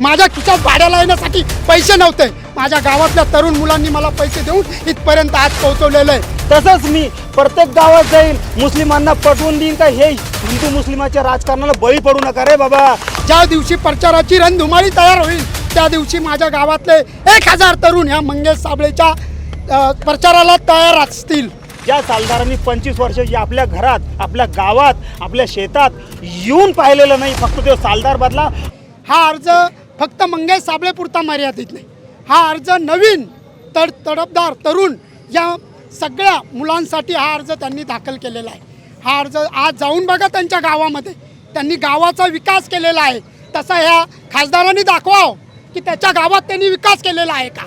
माझ्या खिशात भाड्याला येण्यासाठी पैसे नव्हते. माझ्या गावातल्या तरुण मुलांनी मला पैसे देऊन इथपर्यंत आज पोहोचवलेलं आहे. तसंच मी प्रत्येक गावात जाईल मुस्लिमांना पटवून देईन का? हे हिंदू मुस्लिमाच्या राजकारणाला बळी पडू नका रे बाबा. ज्या दिवशी प्रचाराची रणधुमाळी तयार होईल त्या दिवशी माझ्या गावातले एक हजार तरुण ह्या मंगेश साबळेच्या प्रचाराला तयार असतील. ज्या सालदारांनी पंचवीस वर्ष जे आपल्या घरात आपल्या गावात आपल्या शेतात येऊन पाहिलेलं नाही. फक्त तो सालदार बदला. हा अर्ज फक्त मंगेश साबळेपुरता मर्यादित नाही. हा अर्ज नवीन तड तडफदार तरुण या सगळ्या मुलांसाठी हा अर्ज त्यांनी दाखल केलेला आहे. हा अर्ज आज जाऊन बघा त्यांच्या गावामध्ये. त्यांनी गावाचा विकास केलेला आहे. तसा ह्या खासदारांनी दाखवावं की त्याच्या गावात त्यांनी विकास केलेला आहे का?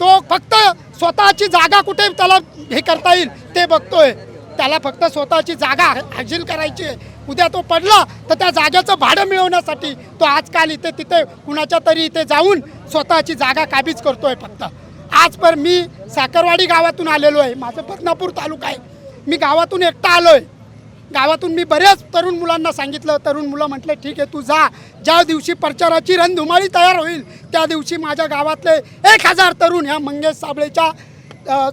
तो फक्त स्वतःची जागा कुठे त्याला हे करता येईल ते बघतोय. त्याला फक्त स्वतःची जागा हाजील करायची आहे. उद्या तो पडला तर त्या जागेचं भाडं मिळवण्यासाठी तो आजकाल इथे तिथे कुणाच्या तरी इथे जाऊन स्वतःची जागा काबीज करतोय फक्त. आज पर मी साखरवाडी गावातून आलेलो आहे. माझं बदनापूर तालुका आहे. मी गावातून एकटा आलो आहे गावातून मी बऱ्याच तरुण मुलांना सांगितलं. तरुण मुलं म्हटले ठीक आहे तू जा. ज्या दिवशी प्रचाराची रणधुमाळी तयार होईल त्या दिवशी माझ्या गावातले एक हजार तरुण ह्या मंगेश साबळेच्या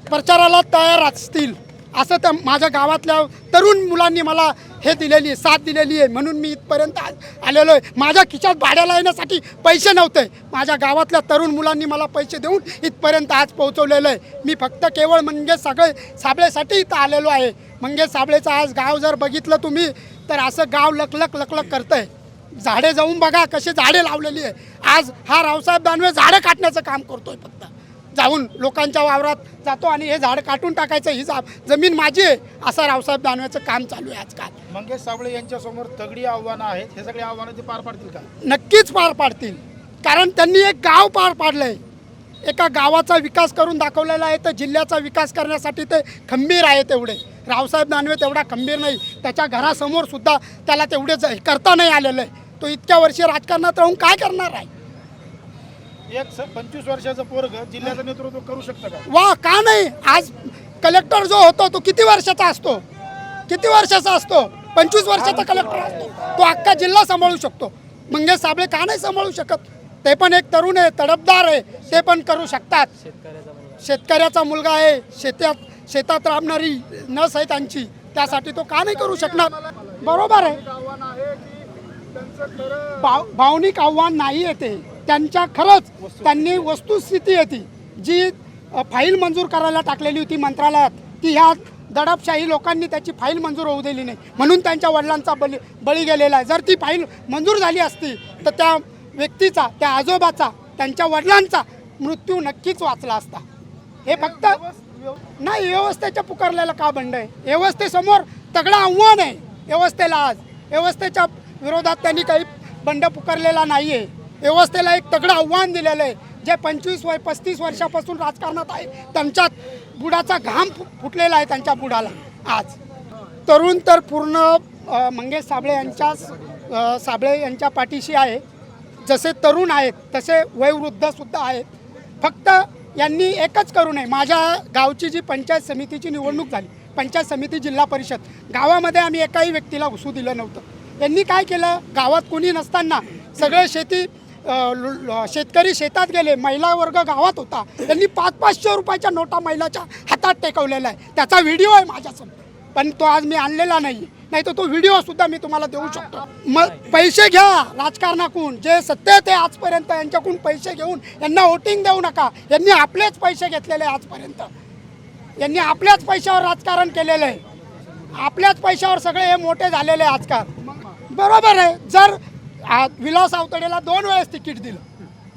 प्रचाराला तयार असतील. असं त्या माझ्या गावातल्या तरुण मुलांनी मला हे दिलेली आहे साथ दिलेली आहे. म्हणून मी इथपर्यंत आलेलो आहे. माझ्या खिशात भाड्याला येण्यासाठी पैसे नव्हते. माझ्या गावातल्या तरुण मुलांनी मला पैसे देऊन इथपर्यंत आज पोहोचवलेलं आहे. मी फक्त केवळ मंगेश सगळे साबळेसाठी इथं आलेलो आहे. मंगेश साबळेचं आज गाव जर बघितलं तुम्ही तर असं गाव लकलक लकलक करतंय. झाडे जाऊन बघा कशी झाडे लावलेली आहे. आज हा रावसाहेब दानवे झाडं काटण्याचं काम करतोय फक्त. जाऊन लोकांच्या वावरात जातो आणि हे झाड काटून टाकायचं ही जा जमीन माझी आहे असं रावसाहेब दानवेचं काम चालू आहे आजकाल. मंगेश साबळे यांच्यासमोर तगडी आव्हानं आहेत हे सगळे आव्हानं ते पार पाडतील का? नक्कीच पार पाडतील. कारण त्यांनी एक गाव पार पाडलं आहे एका गावाचा विकास करून दाखवलेला आहे तर जिल्ह्याचा विकास करण्यासाठी ते खंबीर आहे तेवढे रावसाहेब दानवे तेवढा खंबीर नाही. त्याच्या घरासमोर सुद्धा त्याला तेवढे करता नाही आलेलं आहे. तो इतक्या वर्षी राजकारणात राहून काय करणार आहे? एक पंचवीस वर्षाचं पोरग जिल्ह्याचं नेतृत्व करू शकतं का? वा का नाही? आज कलेक्टर जो होतो तो किती वर्षाचा असतो? किती वर्षाचा असतो? पंचवीस वर्षाचा कलेक्टर असतो. तो अख्खा जिल्हा सांभाळू शकतो. मंगेश साबळे का नाही सांभाळू शकत? ते पण एक तरुण आहे तडफदार आहे. ते पण करू शकतात. शेतकऱ्याचा मुलगा आहे शेतात शेतात राबणारी नस आहे त्यांची. त्यासाठी तो का नाही करू शकणार? बरोबर आहे. भावनिक आव्हान नाही येते त्यांच्या खरंच त्यांनी वस्तुस्थिती येते. जी फाईल मंजूर करायला टाकलेली होती मंत्रालयात ती ह्या दडपशाही लोकांनी त्याची फाईल मंजूर होऊ दिली नाही. म्हणून त्यांच्या वडिलांचा बळी बळी गेलेला आहे. जर ती फाईल मंजूर झाली असती तर त्या व्यक्तीचा त्या आजोबाचा त्यांच्या वडिलांचा मृत्यू नक्कीच वाचला असता. हे फक्त नाही व्यवस्थेच्या पुकारलेला का बंड आहे? व्यवस्थेसमोर तगडं आव्हान आहे व्यवस्थेला आज. व्यवस्थेच्या विरोधात त्यांनी काही बंड पुकारलेला नाही आहे व्यवस्थेला एक तगडं आव्हान दिलेलं आहे. जे पंचवीस वय पस्तीस वर्षापासून राजकारणात आहे त्यांच्यात बुडाचा घाम फुटलेला आहे त्यांच्या बुडाला. आज. तरुण तर पूर्ण मंगेश साबळे यांच्या साबळे यांच्या पाठीशी आहे. जसे तरुण आहेत तसे वयोवृद्धसुद्धा आहेत. फक्त यांनी एकच करू नये. माझ्या गावची जी पंचायत समितीची निवडणूक झाली पंचायत समिती जिल्हा परिषद गावामध्ये आम्ही एकाही व्यक्तीला घुसू दिलं नव्हतं. यांनी काय केलं? गावात कोणी नसताना सगळे शेती शेतकरी शेतात गेले महिला वर्ग गावात होता. त्यांनी पाच पाचशे रुपयाच्या नोटा महिलाच्या हातात टेकवलेला आहे त्याचा व्हिडिओ आहे माझ्यासमोर. पण तो आज मी आणलेला नाही. नाही तर तो व्हिडिओ सुद्धा मी तुम्हाला देऊ शकतो. मग पैसे घ्या राजकारणाकडून. जे सत्तेत आहे आजपर्यंत यांच्याकडून पैसे घेऊन यांना वोटिंग देऊ नका. यांनी आपलेच पैसे घेतलेले आहे आजपर्यंत. यांनी आपल्याच पैशावर राजकारण केलेलं आहे. आपल्याच पैशावर सगळे हे मोठे झालेले आहे आजकाल. बरोबर आहे. जर विलास आवतडेला दोन वेळेस तिकीट दिलं.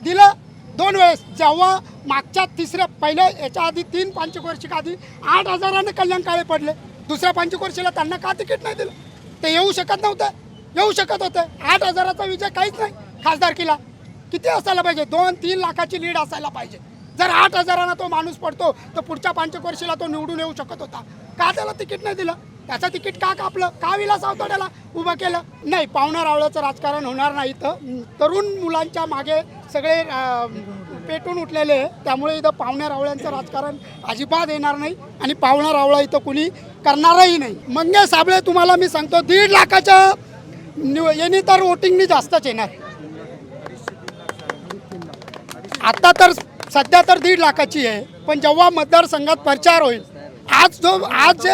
दिलं दोन वेळेस. जेव्हा मागच्या तिसऱ्या पहिल्या याच्या आधी तीन पंचवर्षिक आधी आठ हजारानं कल्याण काळे पडले. दुसऱ्या पंचवर्षीला त्यांना का तिकीट नाही दिलं? ते येऊ शकत नव्हतं. येऊ शकत होतं. आठ हजाराचा विजय काहीच नाही खासदारकीला. किती असायला पाहिजे? दोन तीन लाखाची लीड असायला पाहिजे. जर आठ हजारांना तो माणूस पडतो तर पुढच्या पंचवर्षीला तो निवडून येऊ शकत होता. का त्याला तिकीट नाही दिलं? त्याचं तिकीट का कापलं? का विलास आवताड्याला उभं केलं? नाही पाहुणा रावळ्याचं राजकारण होणार नाही इथं. तरुण मुलांच्या मागे सगळे पेटून उठलेले आहे त्यामुळे इथं पाहुण्या रावळ्यांचं राजकारण अजिबात येणार नाही आणि पाहुणा रावळा इथं कुणी करणारही नाही. मंगे साबळे तुम्हाला मी सांगतो दीड लाखाच्या निव- यांनी तर वोटिंगनी जास्तच येणार. आता तर सध्या तर दीड लाखाची आहे पण जेव्हा मतदारसंघात प्रचार होईल आज जो आज जे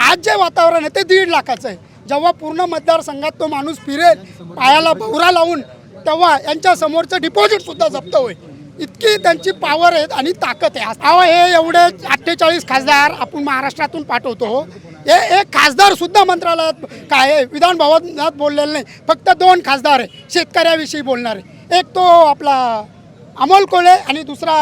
आज जे वातावरण आहे ते दीड लाखाचं आहे. जेव्हा पूर्ण मतदारसंघात तो माणूस फिरेल पायाला भवरा लावून तेव्हा यांच्या समोरचं डिपॉझिट सुद्धा जप्त होईल. इतकी त्यांची पॉवर आहे आणि ताकद आहे. अहो हे एवढे अठ्ठेचाळीस खासदार आपण महाराष्ट्रातून पाठवतो हो. हे. एक खासदार सुद्धा मंत्रालयात काय आहे, विधान भवनात बोललेलं नाही. फक्त दोन खासदार आहे. शेतकऱ्याविषयी बोलणारे एक तो आपला अमोल कोळे आणि दुसरा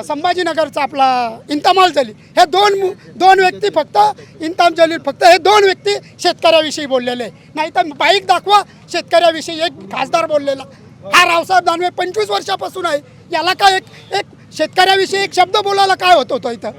संभाजीनगरचा आपला इंतमाल जलील. हे दोन मु- दोन व्यक्ती फक्त इंताम जलील फक्त हे दोन व्यक्ती शेतकऱ्याविषयी बोललेले आहे. नाही तर बाईक दाखवा शेतकऱ्याविषयी एक खासदार बोललेला. हा रावसाहेब दानवे पंचवीस वर्षापासून आहे. याला काय एक एक शेतकऱ्याविषयी एक शब्द बोलायला काय होत होतं इथं?